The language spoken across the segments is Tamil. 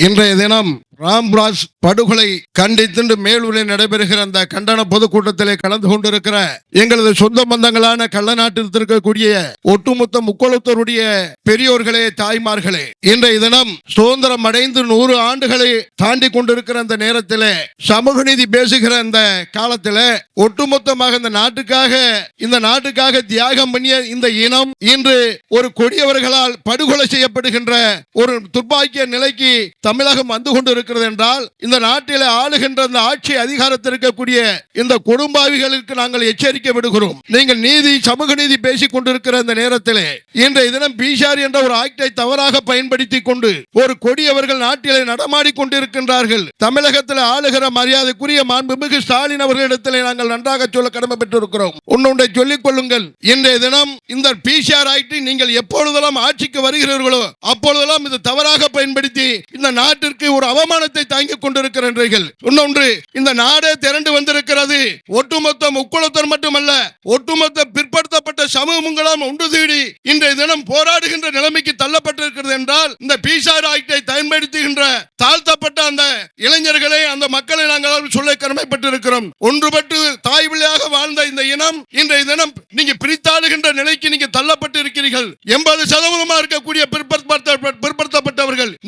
இன்றைய தினம் ராம்ராஜ் படுகொலை கண்டித்து மேலூரில் நடைபெறுகிற அந்த கண்டன பொதுக்கூட்டத்திலே கலந்து கொண்டிருக்கிற எங்களது சொந்த பந்தங்களான கள்ளநாட்டில் இருக்கக்கூடிய ஒட்டுமொத்த முக்கோளத்தருடைய பெரியோர்களே தாய்மார்களே இன்றைய தினம் சுதந்திரம் அடைந்து நூறு ஆண்டுகளை தாண்டி கொண்டிருக்கிற அந்த நேரத்திலே சமூக நீதி பேசுகிற அந்த காலத்தில் ஒட்டுமொத்தமாக இந்த நாட்டுக்காக இந்த நாட்டுக்காக தியாகம் பண்ணிய இந்த இனம் இன்று ஒரு கொடியவர்களால் படுகொலை செய்யப்படுகின்ற ஒரு துப்பாக்கிய நிலைக்கு தமிழகம் வந்து கொண்டிருக்கிறது. என்றால் இந்த நாட்டில் ஆளுகின்ற அந்த ஆட்சி அதிகாரத்தில் இருக்கக்கூடிய இந்த கொடும்பாவிகளுக்கு நாங்கள் எச்சரிக்கை விடுகிறோம். நீங்கள் நீதி சமூக நீதி பேசிக் கொண்டிருக்கிற இந்த நேரத்திலே இன்றைய தினம் பீஷார் என்ற ஒரு ஆக்டை தவறாக பயன்படுத்தி கொண்டு ஒரு கொடியவர்கள் நாட்டிலே நடமாடி கொண்டிருக்கின்றார்கள். தமிழகத்தில் ஆளுகிற மரியாதைக்குரிய மாண்புமிகு ஸ்டாலின் அவர்களிடத்திலே நாங்கள் நன்றாக சொல்ல கடமை பெற்றிருக்கிறோம் உன்னுடைய சொல்லிக் கொள்ளுங்கள். இன்றைய தினம் இந்த பிசிஆர் ஆக்டை நீங்கள் எப்பொழுதெல்லாம் ஆட்சிக்கு வருகிறீர்களோ அப்பொழுதெல்லாம் இது தவறாக பயன்படுத்தி இந்த நாட்டிற்கு ஒரு அவமான அவமானத்தை தாங்கிக் கொண்டிருக்கிறீர்கள் இன்னொன்று இந்த நாடே திரண்டு வந்திருக்கிறது. ஒட்டுமொத்த முக்குளத்தர் மட்டுமல்ல ஒட்டுமொத்த பிற்படுத்தப்பட்ட சமூகங்களும் ஒன்று தேடி இன்றைய தினம் போராடுகின்ற நிலைமைக்கு தள்ளப்பட்டிருக்கிறது என்றால் இந்த பிசார் ஆக்டை பயன்படுத்துகின்ற தாழ்த்தப்பட்ட அந்த இளைஞர்களை அந்த மக்களை நாங்கள் சொல்ல கடமைப்பட்டிருக்கிறோம். ஒன்றுபட்டு தாய் பிள்ளையாக வாழ்ந்த இந்த இனம் இன்றைய தினம் நீங்க பிரித்தாடுகின்ற நிலைக்கு நீங்க தள்ளப்பட்டு இருக்கிறீர்கள் எண்பது சதவீதமா இருக்கக்கூடிய பிற்படுத்த பிற்படுத்த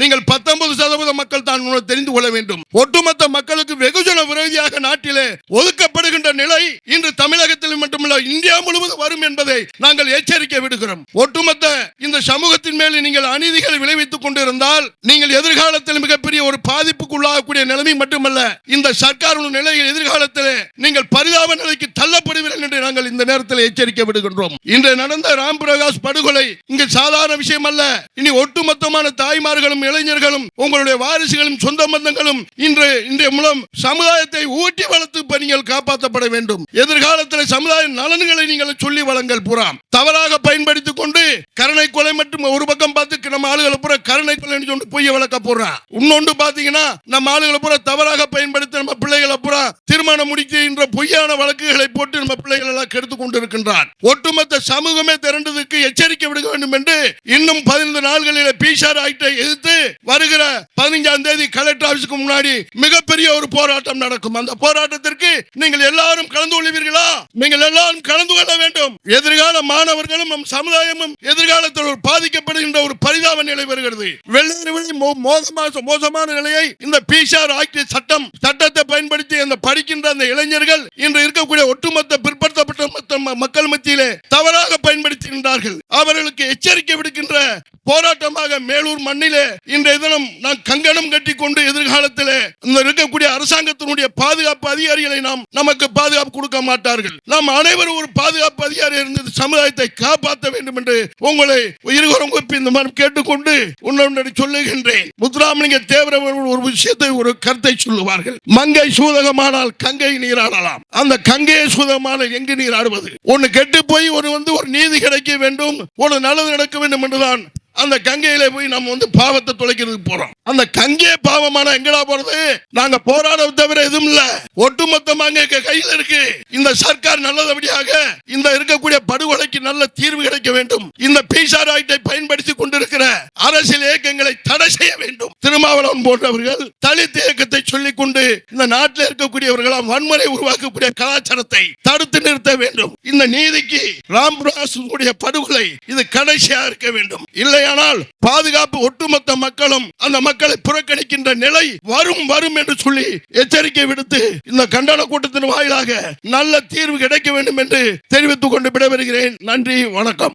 நீங்கள் பத்தொன்பது சதவீத மக்கள் தான் தெரிந்து கொள்ள வேண்டும். ஒட்டுமொத்த மக்களுக்கு வெகுஜன விரோதியாக நாட்டிலே ஒதுக்கப்படுகின்ற நிலை இன்று தமிழகத்தில் மட்டுமல்ல இந்தியா முழுவதும் வரும் என்பதை நாங்கள் எச்சரிக்கை விடுகிறோம். ஒட்டுமொத்த இந்த சமூகத்தின் மேல் நீங்கள் அநீதிகளை விளைவித்துக் கொண்டிருந்தால் நீங்கள் எதிர்காலத்தில் மிகப்பெரிய ஒரு பாதிப்புக்கு உள்ளாகக்கூடிய நிலைமை மட்டுமல்ல இந்த சர்க்காரின் நிலையில் எதிர்காலத்தில் நீங்கள் பரிதாப நிலைக்கு தள்ளப்படுவீர்கள் என்று நாங்கள் இந்த நேரத்தில் எச்சரிக்கை விடுகின்றோம். இன்று நடந்த ராம் பிரகாஷ் படுகொலை இங்கு சாதாரண விஷயம் அல்ல. இனி ஒட்டுமொத்தமான தாய்மார்களும் இளைஞர்களும் உங்களுடைய வாரிசுகளும் சொந்த பந்தங்களும் இன்று இன்றைய மூலம் சமுதாயத்தை ஊட்டி வளர்த்து பணிகள் காப்பாற்றப்பட வேண்டும். எதிர்காலத்தில் சமுதாய நலன்களை நீங்கள் சொல்லி வளங்கள் புறாம் தவறாக பயன்படுத்திக் கொண்டு கருணை கொலை மற்றும் ஒரு பக்கம் பார்த்து நம்ம ஆளுகளை பூரா கருணை கொலை சொல்லி பொய்ய வளர்க்க போறான் இன்னொன்று பாத்தீங்கன்னா நம்ம ஆளுகளை பூரா தவறாக பயன்படுத்தி நம்ம பிள்ளைகளை பூரா திருமணம் முடிக்கின்ற பொய்யான வழக்குகளை போட்டு நம்ம பிள்ளைகள் எல்லாம் கெடுத்து கொண்டிருக்கின்றான். ஒட்டுமொத்த சமூகமே திரண்டதுக்கு எச்சரிக்கை விடுக்க வேண்டும் என்று இன்னும் பதினைந்து நாள்களில் பிஷார் ஆக்டை எதிர்த்து வருகிற பதினைஞ்சாம் தேதி கலெக்டர் ஆபீஸுக்கு முன்னாடி மிகப்பெரிய ஒரு போராட்டம் நடக்கும். அந்த போராட்டத்திற்கு நீங்கள் எல்லாரும் கலந்து கொள்வீர்களா? நீங்கள் எல்லாரும் கலந்து கொள்ள வேண்டும். எதிர்கால மாணவர்களும் நம் சமுதாயமும் எதிர்காலத்தில் ஒரு பாதிக்கப்படுகின்ற ஒரு பரிதாப நிலை வருகிறது. வெள்ளரி மோ- மோசமான மோசமான நிலையை இந்த பீசார் ஆக்ட் சட்டம் சட்டத்தை பயன்படுத்தி அந்த படிக்கின்ற அந்த இளைஞர்கள் இன்று இருக்கக்கூடிய ஒட்டுமொத்த பிற்படுத்தப்பட்ட மக்கள் மத்தியிலே தவறாக பயன்படுத்துகின்றார்கள். அவர்களுக்கு எச்சரிக்கை விடுக்கின்ற போராட்டமாக மேலூர் மண்ணிலே இன்றைய தினம் நான் கங்கணம் கட்டி கொண்டு எதிர்காலத்திலே இந்த இருக்கக்கூடிய அரசாங்கத்தினுடைய பாதுகாப்பு அதிகாரிகளை நாம் நமக்கு பாதுகாப்பு கொடுக்க மாட்டார்கள். நாம் அனைவரும் ஒரு பாதுகாப்பு அதிகாரி இருந்து சமுதாயத்தை காப்பாற்ற வேண்டும் என்று உங்களை இருவரும் கூப்பி இந்த மாதிரி கேட்டுக்கொண்டு உன்னொன்று சொல்லுகின்றேன். முத்துராமலிங்க தேவர ஒரு விஷயத்தை ஒரு கருத்தை சொல்லுவார்கள். மங்கை சூதகமானால் கங்கை நீராடலாம் அந்த கங்கையை சூதகமானால் எங்கு நீராடுவது ஒன்னு கெட்டு போய் ஒரு வந்து ஒரு நீதி கிடைக்க வேண்டும் ஒரு நல்லது நடக்க வேண்டும் என்றுதான் அந்த கங்கையில போய் நம்ம வந்து பாவத்தை தொலைக்கிறதுக்கு போறோம். அந்த கங்கையே பாவமான எங்கடா போறது? நாங்க போராட தவிர எதுவும் இல்ல. ஒட்டுமொத்தமா எங்க கையில் இருக்கு. இந்த சர்க்கார் நல்லதபடியாக இந்த இருக்கக்கூடிய படுகொலைக்கு நல்ல தீர்வு கிடைக்க வேண்டும். இந்த பிசார் ஆக்டை பயன்படுத்தி கொண்டிருக்கிற அரசியல் இயக்கங்களை தடை செய்ய வேண்டும். திருமாவளவன் போன்றவர்கள் தலித் இயக்கத்தை சொல்லிக் கொண்டு இந்த நாட்டில் இருக்கக்கூடியவர்களாம் வன்முறை உருவாக்கக்கூடிய கலாச்சாரத்தை தடுத்து நிறுத்த வேண்டும். இந்த நீதிக்கு ராம்ராஸ் படுகொலை இது கடைசியா இருக்க வேண்டும். இல்லை இல்லையானால் பாதுகாப்பு ஒட்டுமொத்த மக்களும் அந்த மக்களை புறக்கணிக்கின்ற நிலை வரும் வரும் என்று சொல்லி எச்சரிக்கை விடுத்து இந்த கண்டன கூட்டத்தின் வாயிலாக நல்ல தீர்வு கிடைக்க வேண்டும் என்று தெரிவித்துக் கொண்டு விடைபெறுகிறேன். நன்றி வணக்கம்.